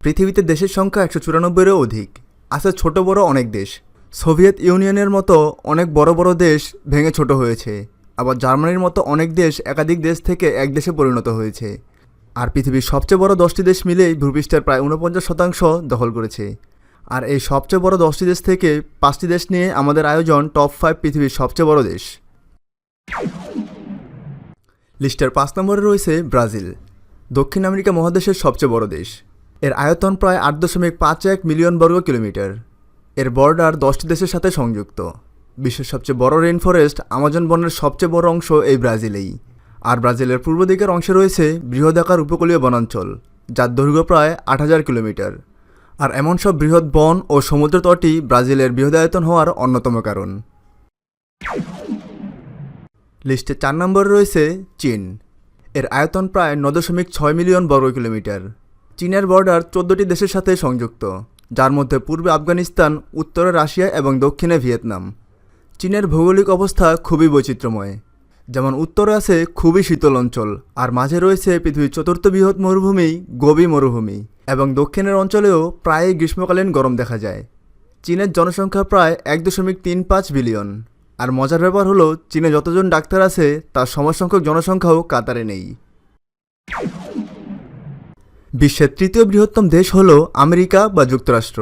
পৃথিবীতে দেশের সংখ্যা একশো চুরানব্বইয়েরও অধিক। আছে ছোট বড় অনেক দেশ। সোভিয়েত ইউনিয়নের মতো অনেক বড় বড় দেশ ভেঙে ছোট হয়েছে। আবার জার্মানির মতো অনেক দেশ একাধিক দেশ থেকে এক দেশে পরিণত হয়েছে। আর পৃথিবীর সবচেয়ে বড় দশটি দেশ মিলেই ভূপৃষ্ঠের প্রায় ঊনপঞ্চাশ শতাংশ দখল করেছে। আর এই সবচেয়ে বড় দশটি দেশ থেকে পাঁচটি দেশ নিয়ে আমাদের আয়োজন টপ ফাইভ পৃথিবীর সবচেয়ে বড় দেশ। লিস্টের পাঁচ নম্বরে রয়েছে ব্রাজিল, দক্ষিণ আমেরিকা মহাদেশের সবচেয়ে বড় দেশ। এর আয়তন প্রায় আট দশমিক পাঁচ এক মিলিয়ন বর্গ কিলোমিটার। এর বর্ডার দশটি দেশের সাথে সংযুক্ত। বিশ্বের সবচেয়ে বড় রেইন ফরেস্ট আমাজন বনের সবচেয়ে বড় অংশ এই ব্রাজিলেই। আর ব্রাজিলের পূর্ব দিকের অংশে রয়েছে বৃহদাকার উপকূলীয় বনাঞ্চল, যার দৈর্ঘ্য প্রায় আট হাজার কিলোমিটার। আর এমন সব বৃহৎ বন ও সমুদ্র তটই ব্রাজিলের বৃহদায়তন হওয়ার অন্যতম কারণ। লিস্টে চার নম্বরে রয়েছে চীন। এর আয়তন প্রায় ন দশমিক ছয় মিলিয়ন বর্গ কিলোমিটার। চীনের বর্ডার চোদ্দটি দেশের সাথে সংযুক্ত, যার মধ্যে পূর্বে আফগানিস্তান, উত্তরে রাশিয়া এবং দক্ষিণে ভিয়েতনাম। চীনের ভৌগোলিক অবস্থা খুবই বৈচিত্র্যময়। যেমন উত্তরে আছে খুবই শীতল অঞ্চল, আর মাঝে রয়েছে পৃথিবীর চতুর্থ বৃহৎ মরুভূমি গোবি মরুভূমি। এবং দক্ষিণের অঞ্চলেও প্রায়ই গ্রীষ্মকালীন গরম দেখা যায়। চীনের জনসংখ্যা প্রায় এক দশমিক তিন পাঁচ বিলিয়ন। আর মজার ব্যাপার হলো, চীনে যতজন ডাক্তার আছে, তার সমসংখ্যক জনসংখ্যাও কাতারে নেই। বিশ্বের তৃতীয় বৃহত্তম দেশ হল আমেরিকা বা যুক্তরাষ্ট্র।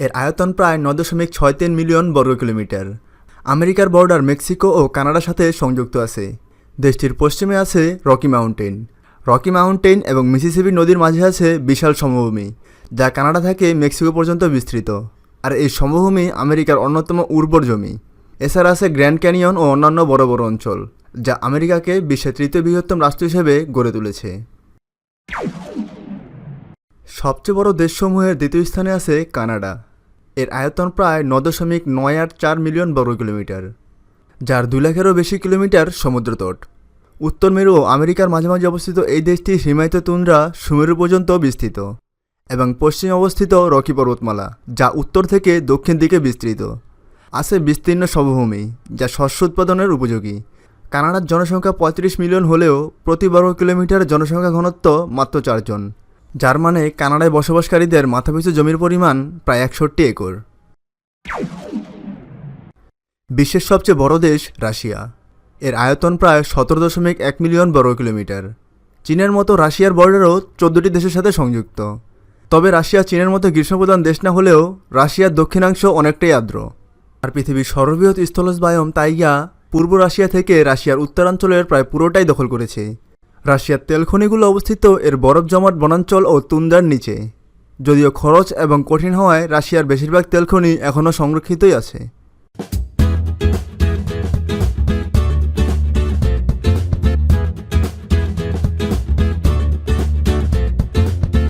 এর আয়তন প্রায় ন দশমিক ছয় তিন মিলিয়ন বর্গ কিলোমিটার। আমেরিকার বর্ডার মেক্সিকো ও কানাডার সাথে সংযুক্ত আছে। দেশটির পশ্চিমে আছে রকি মাউন্টেন। রকি মাউন্টেন এবং মিসিসিপি নদীর মাঝে আছে বিশাল সমভূমি, যা কানাডা থেকে মেক্সিকো পর্যন্ত বিস্তৃত। আর এই সমভূমি আমেরিকার অন্যতম উর্বর জমি। এছাড়া আছে গ্র্যান্ড ক্যানিয়ন ও অন্যান্য বড় বড় অঞ্চল, যা আমেরিকাকে বিশ্বের তৃতীয় বৃহত্তম রাষ্ট্র হিসেবে গড়ে তুলেছে। সবচেয়ে বড় দেশসমূহের দ্বিতীয় স্থানে আছে কানাডা। এর আয়তন প্রায় ন দশমিক নয় আট চার মিলিয়ন বর্গ কিলোমিটার, যার দুই লাখেরও বেশি কিলোমিটার সমুদ্রতট। উত্তর মেরু আমেরিকার মাঝামাঝি অবস্থিত এই দেশটি হিমায়িত তুন্দ্রা সুমেরু পর্যন্ত বিস্তৃত এবং পশ্চিমে অবস্থিত রকি পর্বতমালা, যা উত্তর থেকে দক্ষিণ দিকে বিস্তৃত। আছে বিস্তীর্ণ সমভূমি, যা শস্য উৎপাদনের উপযোগী। কানাডার জনসংখ্যা পঁয়ত্রিশ মিলিয়ন হলেও প্রতি বর্গ কিলোমিটার জনসংখ্যা ঘনত্ব মাত্র চারজন। যার মানে কানাডায় বসবাসকারীদের মাথাপিছু জমির পরিমাণ প্রায় একষট্টি একর। বিশ্বের সবচেয়ে বড় দেশ রাশিয়া। এর আয়তন প্রায় সতেরো দশমিক এক মিলিয়ন বর্গ কিলোমিটার। চীনের মতো রাশিয়ার বর্ডারও চোদ্দোটি দেশের সাথে সংযুক্ত। তবে রাশিয়া চীনের মতো গ্রীষ্মপ্রধান দেশ না হলেও রাশিয়ার দক্ষিণাংশ অনেকটাই আর্দ্র। আর পৃথিবীর সর্ববৃহৎ স্থলজ বায়ম তাইগা পূর্ব রাশিয়া থেকে রাশিয়ার উত্তরাঞ্চলের প্রায় পুরোটাই দখল করেছে। রাশিয়ার তেলখনিগুলো অবস্থিত এর বরফ জমাট বনাঞ্চল ও তুন্দার নিচে। যদিও খরচ এবং কঠিন হওয়ায় রাশিয়ার বেশিরভাগ তেলখনি এখনও সংরক্ষিতই আছে।